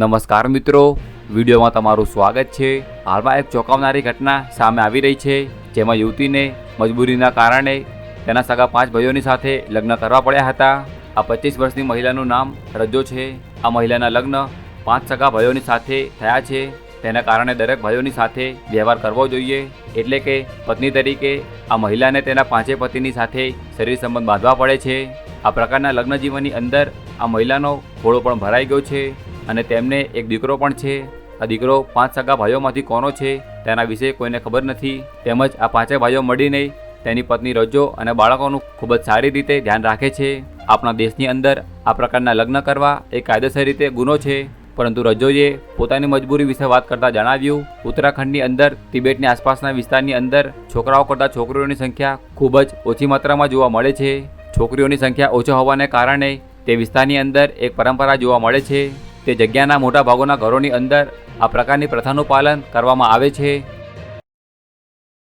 નમસ્કાર મિત્રો. વિડીયોમાં તમારું સ્વાગત છે. હાલમાં એક ચોંકાવનારી ઘટના સામે આવી રહી છે, જેમાં યુવતીને મજબૂરીના કારણે તેના સગા પાંચ ભાઈઓની સાથે લગ્ન કરવા પડ્યા હતા. આ પચીસ વર્ષની મહિલાનું નામ રજો છે. આ મહિલાના લગ્ન પાંચ સગા ભાઈઓની સાથે થયા છે. તેના કારણે દરેક ભાઈઓની સાથે વ્યવહાર કરવો જોઈએ. એટલે કે પત્ની તરીકે આ મહિલાને તેના પાંચે પતિની સાથે શરીર સંબંધ બાંધવા પડે છે. આ પ્રકારના લગ્ન જીવનની અંદર આ મહિલાનો ઘોડો પણ ભરાઈ ગયો છે. અને તેમને એક દીકરો પણ છે. આ દીકરો પાંચ સગા ભાઈઓમાંથી કોનો છે, તેના વિશે કોઈને ખબર નથી. તેમજ આ પાંચે ભાઈઓ મળીને તેની પત્ની રજો અને બાળકોનું ખૂબ જ સારી રીતે ધ્યાન રાખે છે. આપણા દેશની અંદર આ પ્રકારના લગ્ન કરવા એ કાયદેસર રીતે ગુનો છે. પરંતુ રજોએ પોતાની મજબૂરી વિશે વાત કરતા જણાવ્યું, ઉત્તરાખંડની અંદર, તિબેટની આસપાસના વિસ્તારની અંદર છોકરાઓ કરતાં છોકરીઓની સંખ્યા ખૂબ જ ઓછી માત્રામાં જોવા મળે છે. છોકરીઓની સંખ્યા ઓછો હોવાને કારણે તે વિસ્તારની અંદર એક પરંપરા જોવા મળે છે. તે જગ્યાના મોટા ભાગોના ઘરોની અંદર આ પ્રકારની પ્રથાનું પાલન કરવામાં આવે છે.